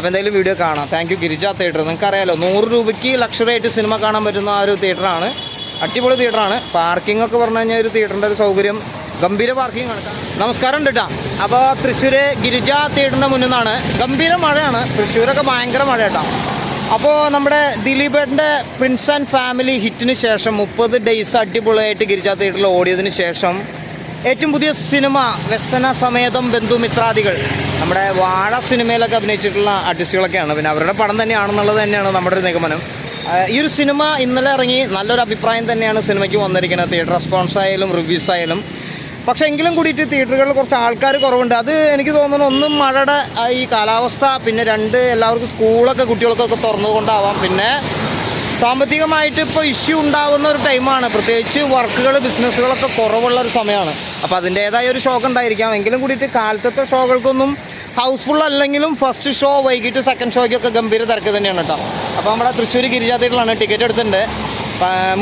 അപ്പോൾ എന്തായാലും വീഡിയോ കാണാം. താങ്ക് യു ഗിരിജ തിയേറ്റർ നിങ്ങൾക്ക് അറിയാലോ നൂറ് രൂപയ്ക്ക് ലക്ഷറി ആയിട്ട് സിനിമ കാണാൻ പറ്റുന്ന ആ ഒരു തിയേറ്ററാണ് അടിപൊളി തിയേറ്ററാണ് പാർക്കിംഗ് ഒക്കെ പറഞ്ഞു കഴിഞ്ഞാൽ ഒരു തിയേറ്ററിന്റെ ഒരു സൗകര്യം. ഗംഭീര പാർക്കിംഗ് ആണ്. നമസ്കാരം കേട്ടാ അപ്പോൾ തൃശ്ശൂർ ഗിരിജ തിയേറ്ററിന്റെ മുന്നിൽ നിന്നാണ് ഗംഭീര മഴയാണ്. തൃശ്ശൂരൊക്കെ ഭയങ്കര മഴ കേട്ടോ അപ്പോൾ നമ്മുടെ ദിലീപേട്ടന്റെ പ്രിൻസ് ആൻഡ് ഫാമിലി ഹിറ്റിന് ശേഷം മുപ്പത് ഡേയ്സ് അടിപൊളിയായിട്ട് ഗിരിജ തിയേറ്ററിൽ ഓടിയതിന് ശേഷം ഏറ്റവും പുതിയ സിനിമ വ്യസന സമേതം ബന്ധുമിത്രാദികൾ. നമ്മുടെ വാഴ സിനിമയിലൊക്കെ അഭിനയിച്ചിട്ടുള്ള ആർട്ടിസ്റ്റുകളൊക്കെയാണ് പിന്നെ അവരുടെ പടം തന്നെയാണെന്നുള്ളത് തന്നെയാണ് നമ്മുടെ ഒരു നിഗമനം. ഈ ഒരു സിനിമ ഇന്നലെ ഇറങ്ങി നല്ലൊരു അഭിപ്രായം തന്നെയാണ് സിനിമയ്ക്ക് വന്നിരിക്കുന്നത്. തിയേറ്റർ റെസ്പോൺസ് ആയാലും റിവ്യൂസ് ആയാലും. പക്ഷേ എങ്കിലും കൂടിയിട്ട് തിയേറ്ററുകളിൽ കുറച്ച് ആൾക്കാർ കുറവുണ്ട്. അത് എനിക്ക് തോന്നുന്നു ഒന്നും മഴയുടെ ഈ കാലാവസ്ഥ പിന്നെ രണ്ട് എല്ലാവർക്കും സ്കൂളൊക്കെ കുട്ടികൾക്കൊക്കെ തുറന്നുകൊണ്ടാവാം. പിന്നെ സാമ്പത്തികമായിട്ട് ഇപ്പോൾ ഇഷ്യൂ ഉണ്ടാകുന്ന ഒരു ടൈമാണ് പ്രത്യേകിച്ച് വർക്കുകൾ ബിസിനസ്സുകളൊക്കെ കുറവുള്ള ഒരു സമയമാണ്. അപ്പോൾ അതിന്റേതായ ഒരു ഷോക്ക് ഉണ്ടായിരിക്കാം. എങ്കിലും കൂടിയിട്ട് കാലത്തത്തെ ഷോകൾക്കൊന്നും ഹൗസ്ഫുൾ അല്ലെങ്കിലും ഫസ്റ്റ് ഷോ വൈകിട്ട് സെക്കൻഡ് ഷോയ്ക്കൊക്കെ ഗംഭീര തിരക്ക് തന്നെയാണ് കേട്ടോ. അപ്പോൾ നമ്മുടെ തൃശ്ശൂർ ഗിരിജാ തിയേറ്ററിലാണ് ടിക്കറ്റ് എടുത്തിട്ടുണ്ട്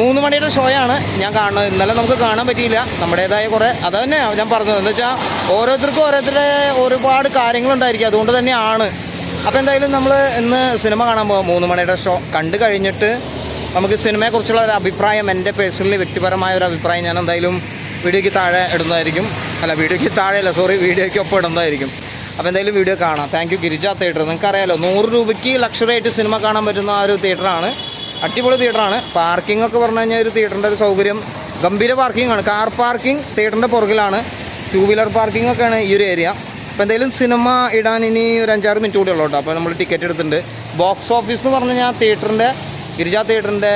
മൂന്ന് മണിയുടെ ഷോയാണ് ഞാൻ കാണുന്നത്. ഇന്നലെ നമുക്ക് കാണാൻ പറ്റിയില്ല. നമ്മുടേതായ കുറേ അത് തന്നെയാണ് ഞാൻ പറഞ്ഞത്. എന്താ വെച്ചാൽ ഓരോരുത്തർക്കും ഓരോരുത്തരുടെ ഒരുപാട് കാര്യങ്ങളുണ്ടായിരിക്കും. അതുകൊണ്ട് തന്നെയാണ് അപ്പോൾ എന്തായാലും നമ്മൾ ഇന്ന് സിനിമ കാണാൻ പോകാം മൂന്ന് മണിയുടെ ഷോ കണ്ടു കഴിഞ്ഞിട്ട് നമുക്ക് സിനിമയെക്കുറിച്ചുള്ള ഒരു അഭിപ്രായം എന്റെ പേഴ്സണലി വ്യക്തിപരമായ ഒരു അഭിപ്രായം ഞാൻ എന്തായാലും വീഡിയോയ്ക്ക് താഴെ ഇടുന്നതായിരിക്കും. അല്ല വീഡിയോയ്ക്ക് താഴെ അല്ല സോറി വീഡിയോയ്ക്ക് ഒപ്പം ഇടുന്നതായിരിക്കും. അപ്പോൾ എന്തായാലും വീഡിയോ കാണാം. താങ്ക് യു ഗിരിജ തിയേറ്റർ നിങ്ങൾക്ക് അറിയാലോ നൂറ് രൂപയ്ക്ക് ലക്ഷറി ആയിട്ട് സിനിമ കാണാൻ പറ്റുന്ന ആ ഒരു തിയേറ്ററാണ് അടിപൊളി തിയേറ്ററാണ് പാർക്കിംഗ് ഒക്കെ പറഞ്ഞു കഴിഞ്ഞാൽ ഒരു തിയേറ്ററിന്റെ ഒരു സൗകര്യം. ഗംഭീര പാർക്കിംഗ് ആണ്. കാർ പാർക്കിംഗ് തിയേറ്ററിന്റെ പുറകിലാണ്. ടൂ വീലർ പാർക്കിംഗ് ഒക്കെയാണ് ഈ ഒരു ഏരിയ അപ്പോൾ എന്തായാലും സിനിമ ഇടാൻ ഇനി ഒരു അഞ്ചാറ് മിനിറ്റ് കൂടെ ഉള്ളൂ കേട്ടോ. അപ്പോൾ നമ്മൾ ടിക്കറ്റ് എടുത്തിട്ടുണ്ട്. ബോക്സ് ഓഫീസ് എന്ന് പറഞ്ഞു കഴിഞ്ഞാൽ തിയേറ്ററിന്റെ ഗിരിജ തിയേറ്ററിന്റെ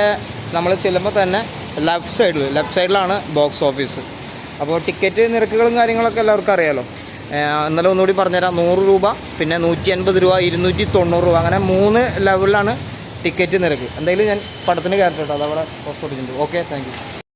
നമ്മൾ ചെല്ലുമ്പോൾ തന്നെ ലെഫ്റ്റ് സൈഡിൽ ലെഫ്റ്റ് സൈഡിലാണ് ബോക്സ് ഓഫീസ് അപ്പോൾ ടിക്കറ്റ് നിരക്കുകളും കാര്യങ്ങളൊക്കെ എല്ലാവർക്കും അറിയാമല്ലോ എന്നാലും ഒന്നുകൂടി പറഞ്ഞുതരാം. നൂറ് രൂപ പിന്നെ നൂറ്റി അൻപത് രൂപ ഇരുന്നൂറ്റി തൊണ്ണൂറ് രൂപ അങ്ങനെ മൂന്ന് ലെവലിലാണ് ടിക്കറ്റ് നിരക്ക്. എന്തായാലും ഞാൻ പടത്തിന് കയറട്ടെ അതവിടെ പോസ്റ്റ് കൊടുക്കുന്നുണ്ട് ഓക്കെ താങ്ക്